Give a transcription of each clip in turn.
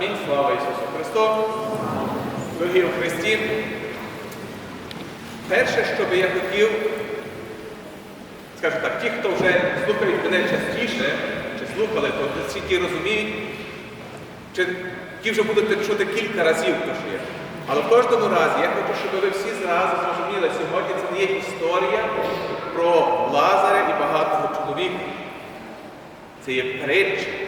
Амінь. Слава Ісусу Христу. Дорогі у Христі. Перше, що би я хотів, скажу так, ті, хто вже слухають мене частіше, чи слухали, то всі ті розуміють, чи ті вже будете чути кілька разів, то що є. Але в кожному разі я хочу, щоб ви всі зразу зрозуміли, сьогодні це не є історія про Лазаря і багатого чоловіка. Це є притча.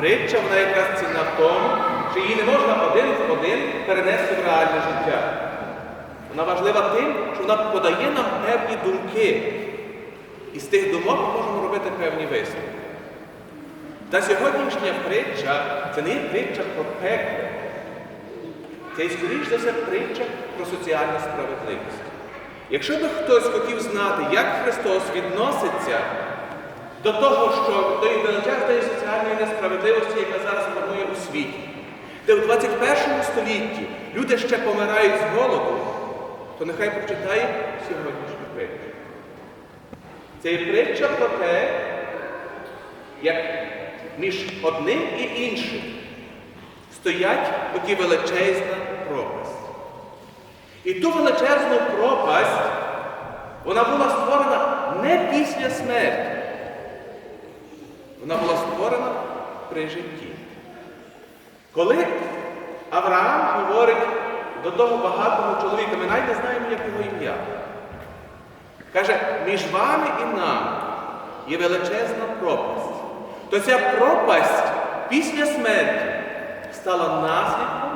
Притча вона якраз ціна в тому, що її не можна один в один перенести в реальне життя. Вона важлива тим, що вона подає нам певні думки. І з тих думок ми можемо робити певні висновки. Та сьогоднішня притча це не є притча про пекло. Це і, скоріш за все, притча про соціальну справедливість. Якщо би хтось хотів знати, як Христос відноситься до того, що до величезної соціальної несправедливості, яка зараз панує у світі, де в 21 столітті люди ще помирають з голоду, то нехай прочитає сьогоднішню притчу. Це є притча про те, як між одним і іншим стоять такі величезна пропасть. І ту величезну пропасть вона була створена не після смерті. Вона була створена при житті. Коли Авраам говорить до того багатого чоловіка, ми навіть не знаємо, як його ім'я. Каже, між вами і нами є величезна пропасть. То ця пропасть після смерті стала наслідком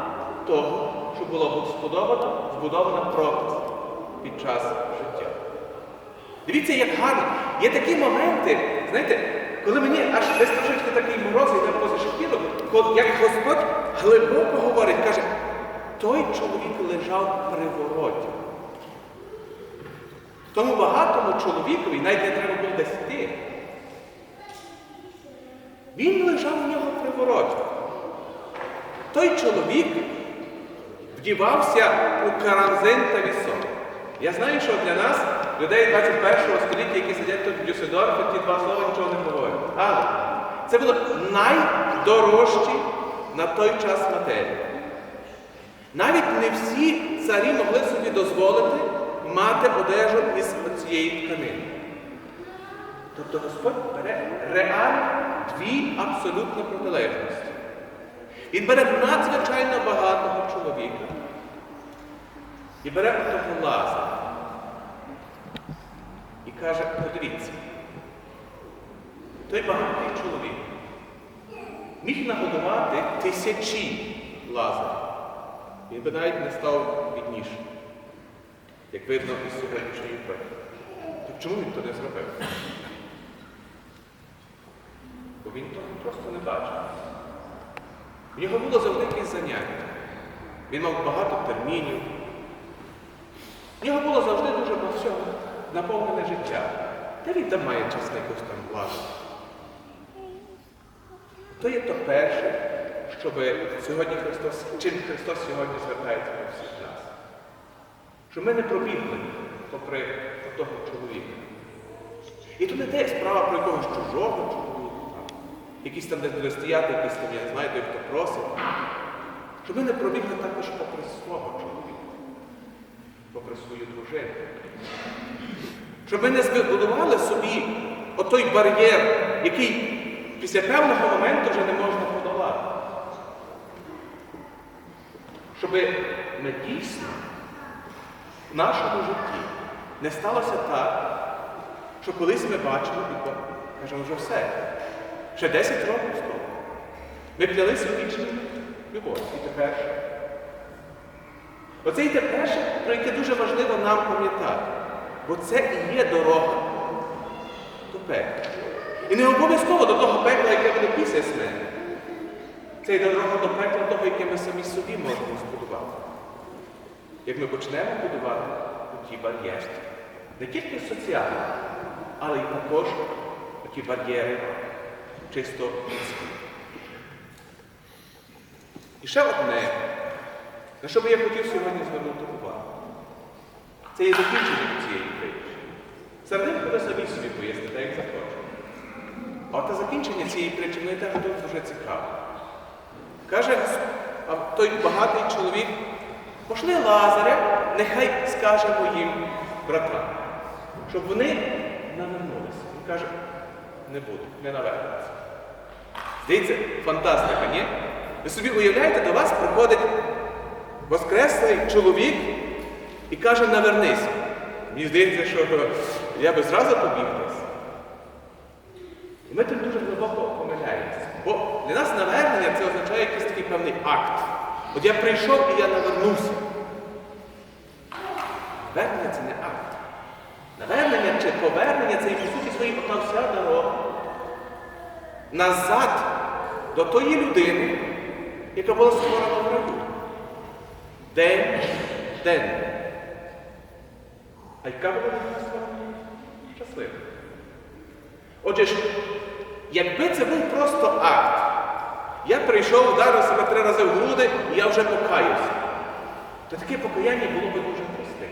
того, що була збудована, збудована пропасть під час життя. Дивіться, як гарно. Є такі моменти, знаєте, коли мені аж десь трошечки такий мороз йде поза шкіру, як Господь глибоко говорить, каже, той чоловік лежав при вороті. Тому багатому чоловікові навіть не треба було десь йти. Він лежав у нього при вороті. Той чоловік вдівався у карамзин та вісок. Я знаю, що для нас, людей 21 століття, які сидять тут в Дюссельдорфі, ті два слова нічого не говорять. Але це було найдорожчі на той час матерії. Навіть не всі царі могли собі дозволити мати одежу із цієї тканини. Тобто Господь бере реально дві абсолютно протилежності. Він бере надзвичайно багатого чоловіка і бере того Лазаря. Каже, подивіться, той багатий чоловік міг нагодувати тисячі Лазарів. Він би навіть не став біднішим, як видно із сьогоднішньої прикладу. Так чому він то не зробив? Бо він того просто не бачив. В нього було завжди якесь заняття. Він мав багато термінів. В нього було завжди дуже всього наповнене життя. Та він там має час на якусь там владу. То є то перше, щоб сьогодні Христос, чим Христос сьогодні звертається до всіх нас. Щоб ми не пробігли попри того чоловіка. І тут не те справа про якогось чужого чоловіка, якийсь там десь буде стояти, якийсь там, я не хто просить. Щоб ми не пробігли також попри свого чоловіка, попри свою дружину. Щоб ми не збудували собі отой бар'єр, який після певного моменту вже не можна подолати. Щоб ми дійсно в нашому житті не сталося так, що колись ми бачимо і кажемо, вже все. Ще 10 років тому. Ми клялися у любові. І тепер. Оце і те перше, про яке дуже важливо нам пам'ятати. Бо це і є дорога до пекла. І не обов'язково до того пекла, яке буде після смерті. Це йде дорога до пекла того, яке ми самі собі можемо збудувати. Як ми почнемо будувати ті бар'єри. Не тільки соціальні, але й також ті бар'єри чисто людські. І ще одне, на що би я хотів сьогодні звернути. Це є закінчення цієї притчі. Серединку ви самі собі поясните, як захочете. А от закінчення цієї притчі мене теж дуже цікаво. Каже а той багатий чоловік, пошли Лазаря, нехай скаже моїм братам, щоб вони навернулися. Він каже, не буду, не навернуться. Здається, фантастика, ні? Ви собі уявляєте, до вас приходить воскреслий чоловік і каже, навернись. Мені здається, що я би зразу побіг десь. І ми тут дуже глибоко помиляємося. Бо для нас навернення це означає якийсь такий певний акт. От я прийшов і я навернувся. Навернення це не акт. Навернення чи повернення це і по суті своїй одна вся дорога назад до тої людини, яка була створена в раю. День, день. А яка була людина створена? Щаслива. Отже якби це був просто акт, я прийшов, вдарив себе три рази в груди, і я вже покаюся, то таке покаяння було би дуже просте.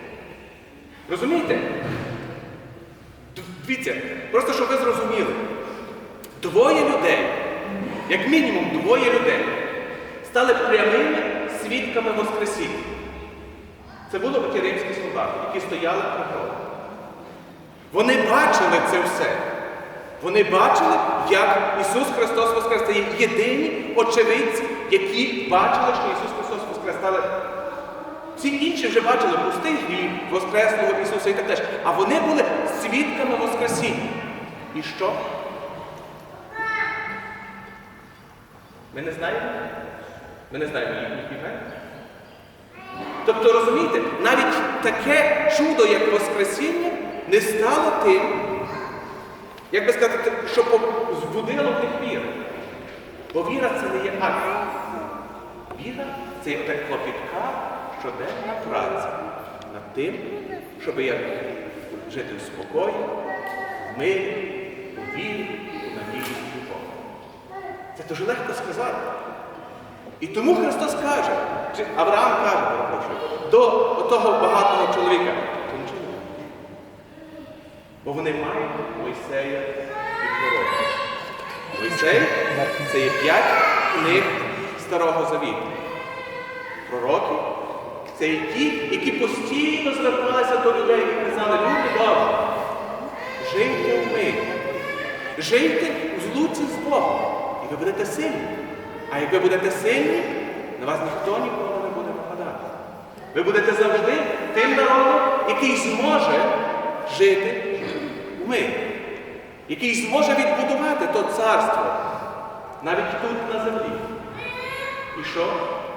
Розумієте? Дивіться, просто щоб ви зрозуміли, двоє людей, як мінімум двоє людей, стали прямими свідками Воскресіння. Це були оті римські солдати, які стояли при гробі. Вони бачили це все. Вони бачили, як Ісус Христос Воскрес. Це є єдині очевидці, які бачили, що Ісус Христос Воскрес. Всі інші вже бачили пустий гріб, Воскреслого Ісуса і так далі. А вони були свідками Воскресіння. І що? Ми не знаємо? Ми не знаємо їхніх імен. Тобто, розумієте, навіть таке чудо, як Воскресіння, не стало тим, як би сказати, що збудило в них віру. Бо віра це не є акт. Віра це є клопітка, щоденна праця над тим, щоб як жити в спокої, в мирі, у вірі, у надії любові. Це дуже легко сказати. І тому Христос каже, чи Авраам каже, перепрошую, до того багатого чоловіка, «Ти нічого не. Бо вони мають Мойсея і пророка. Мойсей це є п'ять книг Старого Завіту. Пророки це є ті, які постійно зверталися до людей і казали, люди добрі, жийте в мирі, жийте у злуці з Богом, і ви будете сильні. А як ви будете сильні, на вас ніхто ніколи не буде нападати. Ви будете завжди тим народом, який зможе жити в мирі, який зможе відбудувати то царство навіть тут на землі. І що?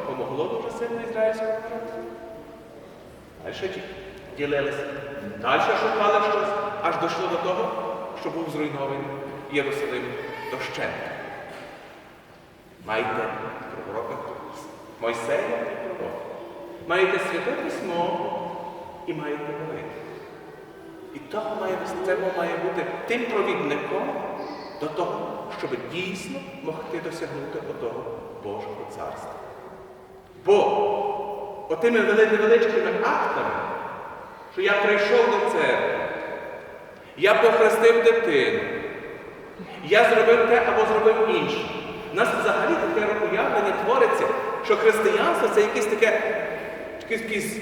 Помогло дуже сильно ізраїльському народу. Далі ділилися. Далі шукали щось, аж дійшло до того, що був зруйнований Єрусалим дощент. Маєте пророка Мойсея і пророка. Маєте святе письмо і маєте молитву. І того має, це має бути тим провідником до того, щоб дійсно могти досягнути отого Божого царства. Бо отими вели- невеличкими актами, що я прийшов до церкви, я похрестив дитину, я зробив те або зробив інше. У нас взагалі таке уявлення твориться, що християнство це якесь таке, якесь,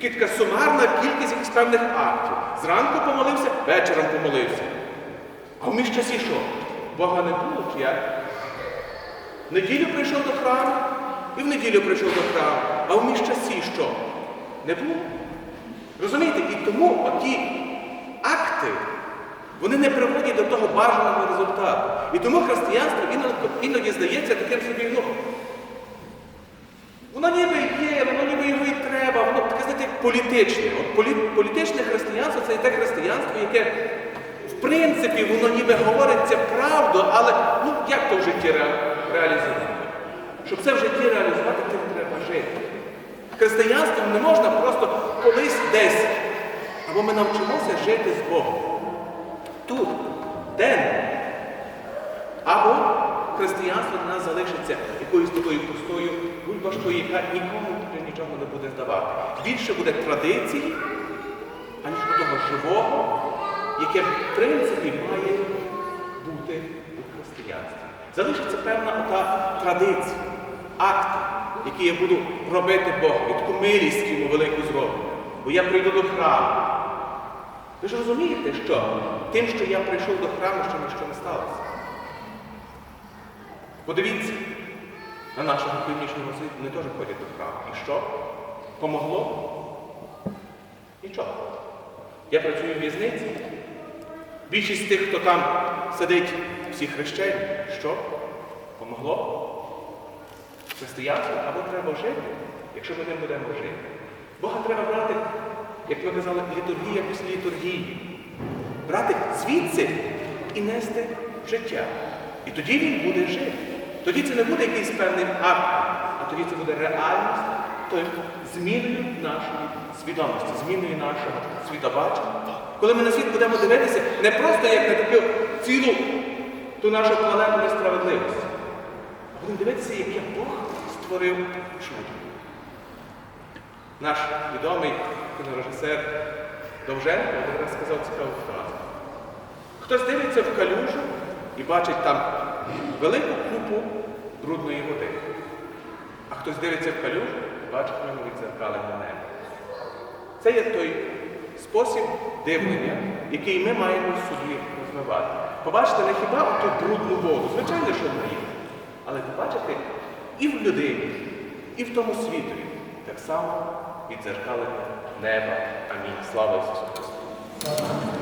якесь, сумарна кількість якихось певних актів. Зранку помолився, вечором помолився. А в міжчасі що? Бога не було чи як? В неділю прийшов до храму, і в неділю прийшов до храму. А в міжчасі що? Не було. Розумієте? І тому оті акти, вони не приводять до того бажаного результату. І тому християнство іноді, здається таким собі, ну, воно ніби є, воно ніби його і треба, воно таке, знаєте, політичне. От полі, політичне християнство це те християнство, яке, в принципі, воно ніби говорить це правду, але ну, як то в житті ре, реалізувати? Щоб це в житті реалізувати, тим треба жити. Християнством не можна просто колись десь. Або ми навчимося жити з Богом. Тут, денно. Або християнство для нас залишиться якоюсь такою пустою бульбашкою, яка нікому нічого не буде здавати. Більше буде традиції, аніж того живого, яке в принципі має бути у християнстві. Залишиться певна ота традиція. акти, які я буду робити Богові, таку милість йому велику зроблю. Бо я прийду до храму. Ви ж розумієте, що тим, що я прийшов до храму, що ніщо не сталося. Подивіться, на нашого північного світу вони теж ходять до храму. І що? Помогло? Нічого. Я працюю в в'язниці. Більшість тих, хто там сидить, всі хрещені, що? Помогло? Християнство або треба жити, якщо ми не будемо жити. Бога треба брати, як ми казали, літургія після літургії. Брати звідси і нести життя. І тоді він буде жити. Тоді це не буде якийсь певний акт, а тоді це буде реальність тою зміною нашої свідомості, зміною нашого світобачення. Коли ми на світ будемо дивитися не просто як на таку цілу ту нашу планету несправедливості, а будемо дивитися, яке Бог створив чудо. Наш відомий кінорежисер Довженко один раз сказав цікаву фразу. Хтось дивиться в калюжу і бачить там велику купу брудної води. А хтось дивиться в калюжу і бачить в ньому відзеркалене небо. Це є той спосіб дивлення, який ми маємо собі розвивати. Побачити не хіба оту брудну воду, звичайно, що вона є, але побачити і в людині, і в тому світові так само відзеркалення неба. Амінь. Слава Ісусу Христу!